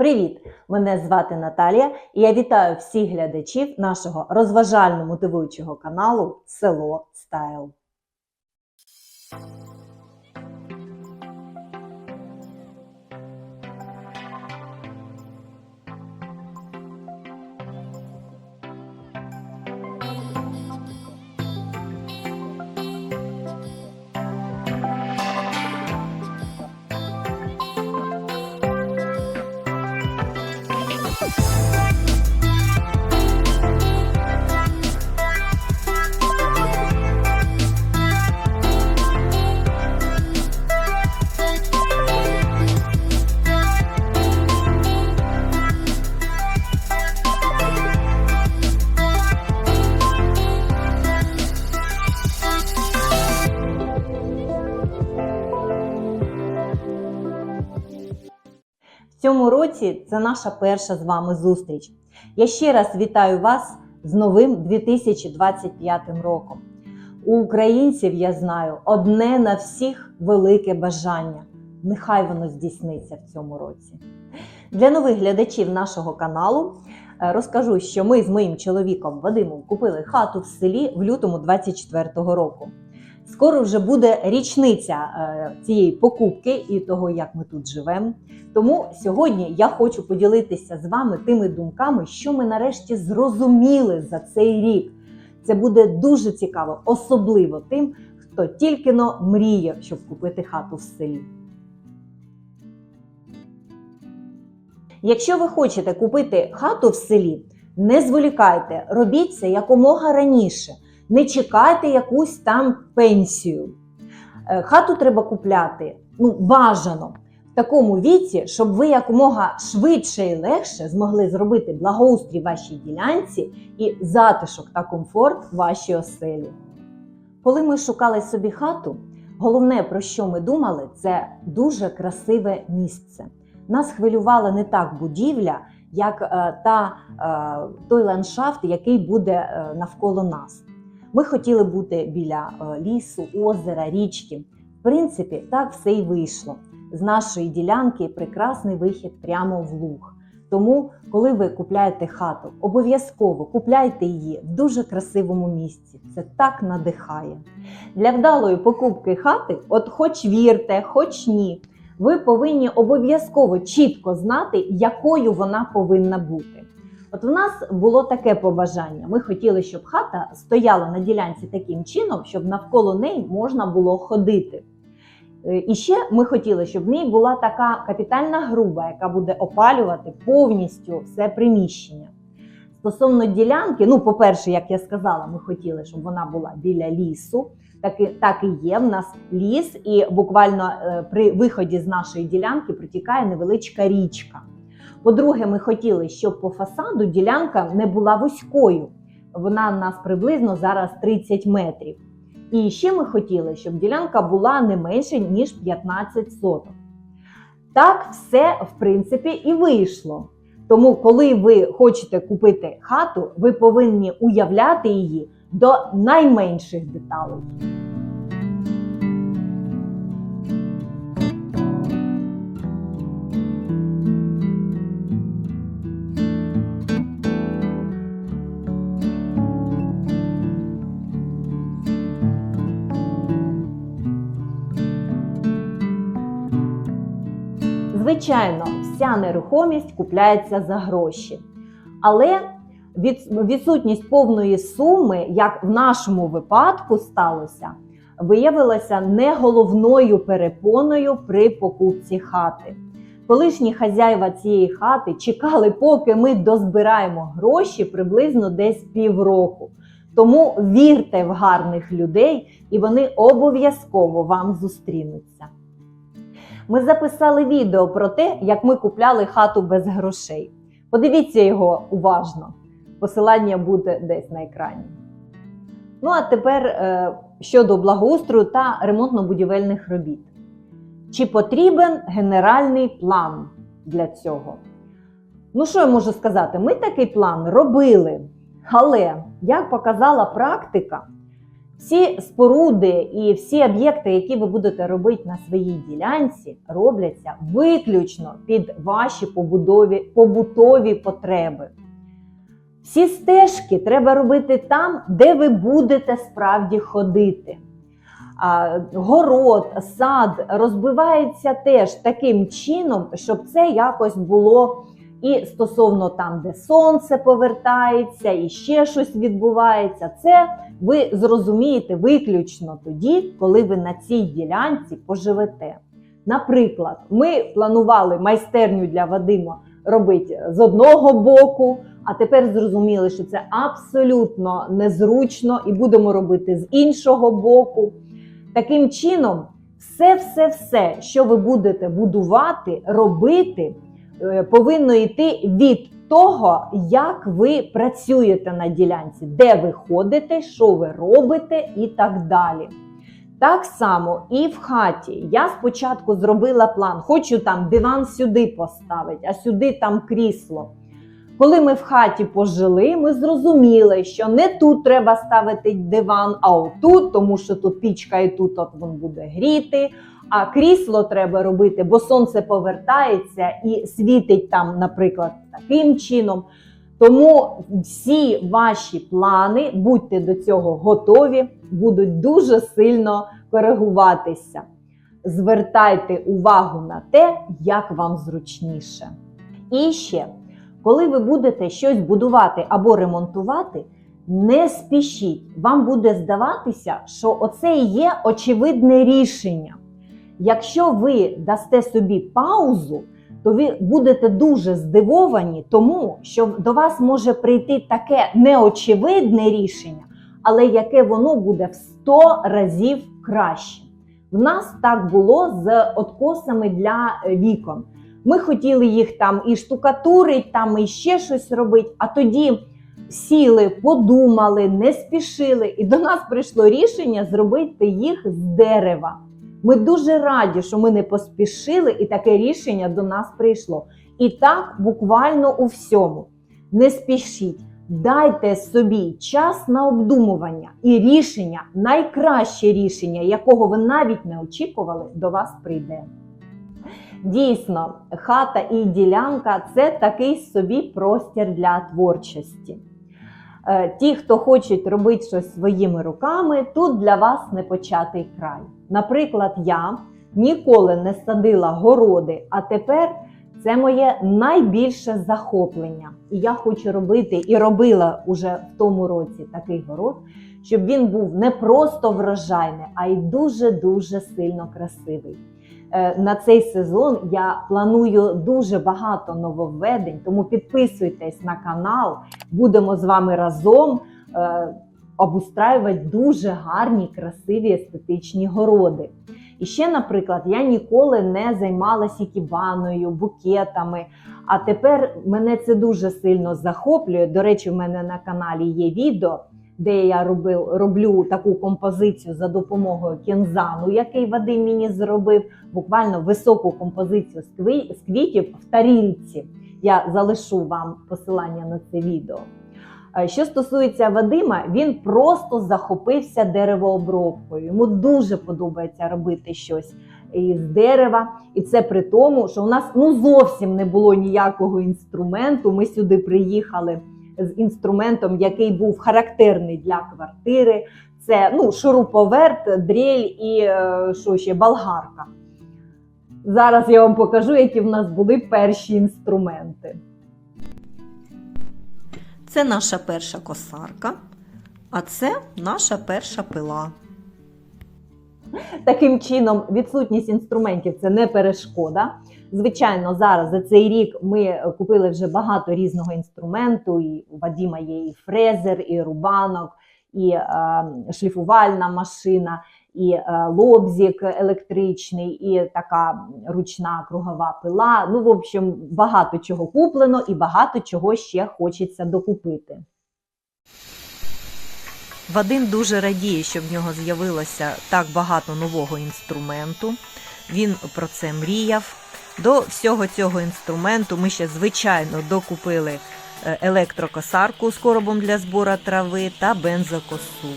Привіт! Мене звати Наталія і я вітаю всіх глядачів нашого розважально-мотивуючого каналу Село Стайл. Цьому році це наша перша з вами зустріч. Я ще раз вітаю вас з новим 2025 роком. У українців я знаю одне на всіх велике бажання. Нехай воно здійсниться в цьому році. Для нових глядачів нашого каналу е, розкажу, що ми з моїм чоловіком Вадимом купили хату в селі в лютому 24-го року. Скоро вже буде річниця е, цієї покупки і того, як ми тут живемо. Тому сьогодні я хочу поділитися з вами тими думками, що ми нарешті зрозуміли за цей рік. Це буде дуже цікаво, особливо тим, хто тільки но мріє, щоб купити хату в селі. Якщо ви хочете купити хату в селі, не зволікайте, робіть це якомога раніше. Не чекайте якусь там пенсію. Е, Хату треба купляти ну, бажано в такому віці, щоб ви якомога швидше і легше змогли зробити благоустрій вашій ділянці і затишок та комфорт вашій оселі. Коли ми шукали собі хату, головне про що ми думали, це дуже красиве місце. Нас хвилювала не так будівля, як е, та, е, той ландшафт, який буде навколо нас. Ми хотіли бути біля е, лісу, озера, річки. В принципі, так все і вийшло. З нашої ділянки прекрасний вихід прямо в луг. Тому, коли ви купляєте хату, обов'язково купляйте її в дуже красивому місці. Це так надихає. Для вдалої покупки хати, от хоч вірте, хоч ні, ви повинні обов'язково чітко знати, якою вона повинна бути. От в нас було таке побажання. Ми хотіли, щоб хата стояла на ділянці таким чином, щоб навколо неї можна було ходити. Е, І ще ми хотіли, щоб в ній була така капітальна груба, яка буде опалювати повністю все приміщення. Стосовно ділянки, ну, по-перше, як я сказала, ми хотіли, щоб вона була біля лісу. Так і, так і є. В нас ліс, і буквально е, при виході з нашої ділянки протікає невеличка річка. По-друге, ми хотіли, щоб по фасаду ділянка не була вузькою. Вона в нас приблизно зараз 30 метрів. І ще ми хотіли, щоб ділянка була не менше, ніж 15 соток. Так все, в принципі, і вийшло. Тому, коли ви хочете купити хату, ви повинні уявляти її до найменших деталей. Звичайно, вся нерухомість купляється за гроші. Але відсутність повної суми, як в нашому випадку сталося, виявилася не головною перепоною при покупці хати. Колишні хазяїва цієї хати чекали, поки ми дозбираємо гроші приблизно десь півроку. Тому вірте в гарних людей, і вони обов'язково вам зустрінуться. Ми записали відео про те, як ми купляли хату без грошей. Подивіться його уважно. Посилання буде десь на екрані. Ну а тепер е, щодо благоустрою та ремонтно-будівельних робіт. Чи потрібен генеральний план для цього? Ну, що я можу сказати? Ми такий план робили. Але, як показала практика, Всі споруди і всі об'єкти, які ви будете робити на своїй ділянці, робляться виключно під ваші побудові, побутові потреби. Всі стежки треба робити там, де ви будете справді ходити. Город, сад розбивається теж таким чином, щоб це якось було і стосовно там, де сонце повертається, і ще щось відбувається. Це ви зрозумієте виключно тоді, коли ви на цій ділянці поживете. Наприклад, ми планували майстерню для Вадима робити з одного боку, а тепер зрозуміли, що це абсолютно незручно і будемо робити з іншого боку. Таким чином, все-все-все, що ви будете будувати, робити, повинно йти від того, як ви працюєте на ділянці, де ви ходите, що ви робите і так далі. Так само і в хаті. Я спочатку зробила план, хочу там диван сюди поставити, а сюди там крісло. Коли ми в хаті пожили, ми зрозуміли, що не тут треба ставити диван, а отут, тому що тут пічка і тут от він буде гріти. А крісло треба робити, бо сонце повертається і світить там, наприклад, таким чином. Тому всі ваші плани, будьте до цього готові, будуть дуже сильно коригуватися. Звертайте увагу на те, як вам зручніше. І ще, коли ви будете щось будувати або ремонтувати, не спішіть. Вам буде здаватися, що оце і є очевидне рішення. Якщо ви дасте собі паузу, то ви будете дуже здивовані, тому що до вас може прийти таке неочевидне рішення, але яке воно буде в 100 разів краще. В нас так було з откосами для вікон. Ми хотіли їх там і штукатурить, там і ще щось робити, а тоді сіли, подумали, не спішили, і до нас прийшло рішення зробити їх з дерева. Ми дуже раді, що ми не поспішили, і таке рішення до нас прийшло. І так буквально у всьому. Не спішіть, дайте собі час на обдумування і рішення, найкраще рішення, якого ви навіть не очікували, до вас прийде. Дійсно, хата і ділянка це такий собі простір для творчості. Е, Ті, хто хочуть робити щось своїми руками, тут для вас не початий край. Наприклад, я ніколи не садила городи, а тепер це моє найбільше захоплення. І я хочу робити і робила уже в тому році такий город, щоб він був не просто врожайний, а й дуже-дуже сильно красивий. Е, На цей сезон я планую дуже багато нововведень, тому підписуйтесь на канал. Будемо з вами разом е, обустраювати дуже гарні, красиві естетичні городи. І ще, наприклад, я ніколи не займалася ікібаною, букетами. А тепер мене це дуже сильно захоплює. До речі, в мене на каналі є відео, де я робив, роблю таку композицію за допомогою кензану, який Вадим мені зробив. Буквально високу композицію з квітів в тарільці. Я залишу вам посилання на це відео. Е, Що стосується Вадима, він просто захопився деревообробкою. Йому дуже подобається робити щось із дерева, і це при тому, що у нас ну зовсім не було ніякого інструменту. Ми сюди приїхали з інструментом, який був характерний для квартири. Це ну, шуруповерт, дрель і е, що ще болгарка. Зараз я вам покажу, які в нас були перші інструменти. Це наша перша косарка, а це наша перша пила. Таким чином, відсутність інструментів це не перешкода. Звичайно, зараз за цей рік ми купили вже багато різного інструменту. І у Вадіма є і фрезер, і рубанок, і е, шліфувальна машина, і е, лобзик електричний, і така ручна кругова пила. Ну, в общем, багато чого куплено і багато чого ще хочеться докупити. Вадим дуже радіє, що в нього з'явилося так багато нового інструменту. Він про це мріяв. До всього цього інструменту ми ще, звичайно, докупили е, електрокосарку з коробом для збору трави та бензокосу.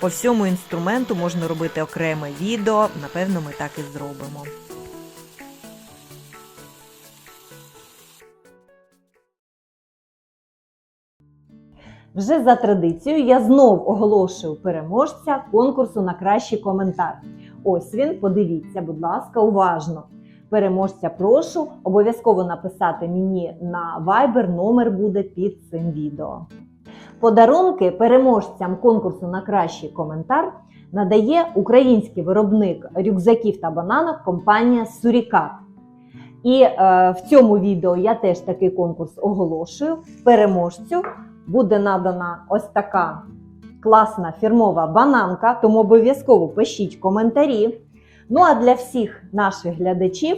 По всьому інструменту можна робити окреме відео, напевно, ми так і зробимо. Вже за традицією я знов оголошую переможця конкурсу на кращий коментар. Ось він, подивіться, будь ласка, уважно. Переможця прошу обов'язково написати мені на Viber, номер буде під цим відео. Подарунки переможцям конкурсу на кращий коментар надає український виробник рюкзаків та бананок компанія Сурікат. І е, в цьому відео я теж такий конкурс оголошую. Переможцю буде надана ось така класна фірмова бананка, тому обов'язково пишіть коментарі. Ну а для всіх наших глядачів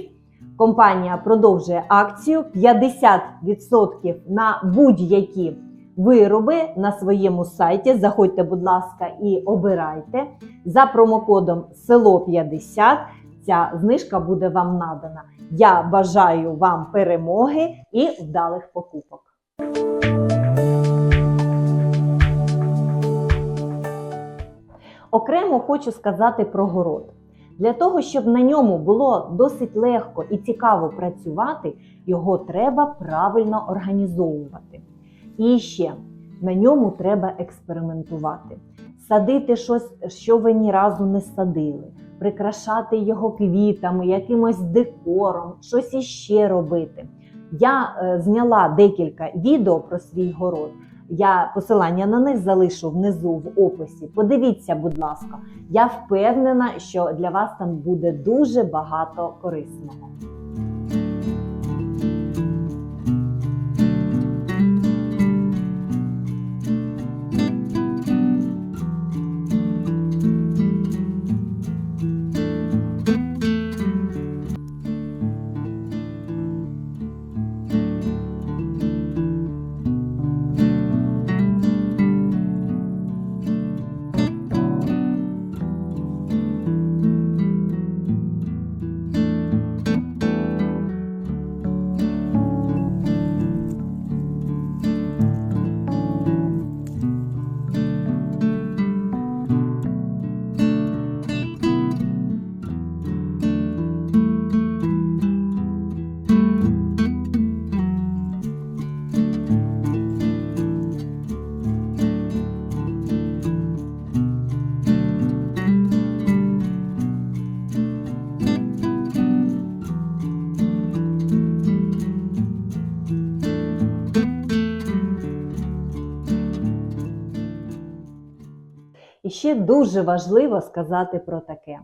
компанія продовжує акцію 50% на будь-які вироби на своєму сайті. Заходьте, будь ласка, і обирайте. За промокодом село 50 ця знижка буде вам надана. Я бажаю вам перемоги і вдалих покупок. Окремо хочу сказати про город. Для того, щоб на ньому було досить легко і цікаво працювати, його треба правильно організовувати. І ще на ньому треба експериментувати, садити щось, що ви ні разу не садили, прикрашати його квітами, якимось декором, щось іще робити. Я е, зняла декілька відео про свій город. Я посилання на них залишу внизу в описі. Подивіться, будь ласка, я впевнена, що для вас там буде дуже багато корисного. Ще дуже важливо сказати про таке: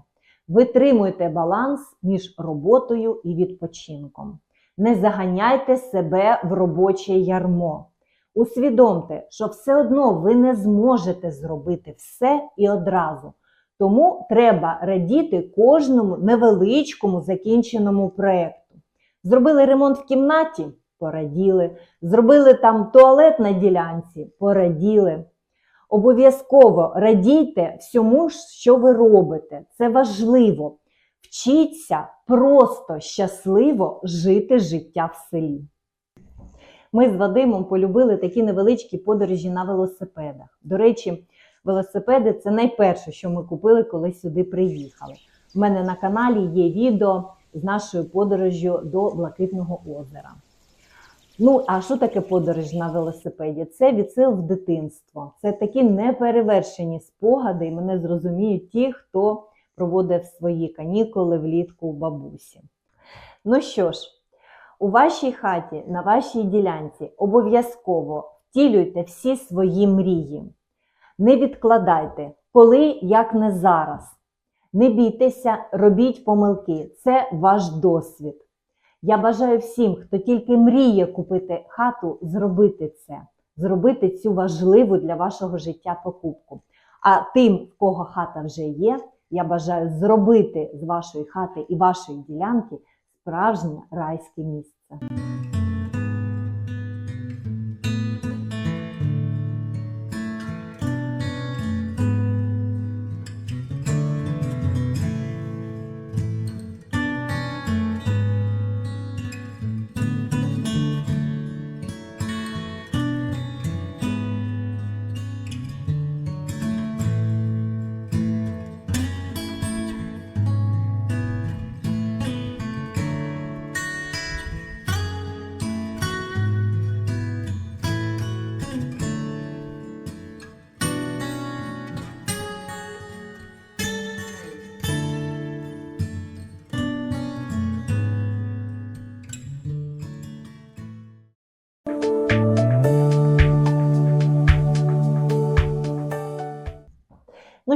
витримуйте баланс між роботою і відпочинком. Не заганяйте себе в робоче ярмо. Усвідомте, що все одно ви не зможете зробити все і одразу. Тому треба радіти кожному невеличкому закінченому проєкту. Зробили ремонт в кімнаті пораділи. Зробили там туалет на ділянці пораділи. Обов'язково радійте всьому, що ви робите. Це важливо. Вчіться просто щасливо жити життя в селі. Ми з Вадимом полюбили такі невеличкі подорожі на велосипедах. До речі, велосипеди це найперше, що ми купили, коли сюди приїхали. У мене на каналі є відео з нашою подорожю до Блакитного озера. Ну, а що таке подорож на велосипеді? Це відсил в дитинство. Це такі неперевершені спогади, і мене зрозуміють ті, хто проводив свої канікули влітку у бабусі. Ну що ж, у вашій хаті, на вашій ділянці обов'язково втілюйте всі свої мрії. Не відкладайте, коли як не зараз. Не бійтеся, робіть помилки. Це ваш досвід. Я бажаю всім, хто тільки мріє купити хату, зробити це, зробити цю важливу для вашого життя покупку. А тим, в кого хата вже є, я бажаю зробити з вашої хати і вашої ділянки справжнє райське місце.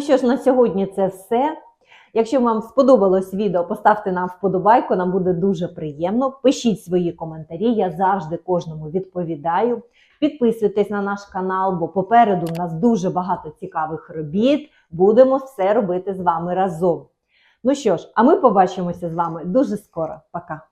Що ж, на сьогодні це все. Якщо вам сподобалось відео, поставте нам вподобайку, нам буде дуже приємно. Пишіть свої коментарі, я завжди кожному відповідаю. Підписуйтесь на наш канал, бо попереду в нас дуже багато цікавих робіт. Будемо все робити з вами разом. Ну що ж, а ми побачимося з вами дуже скоро. Пока!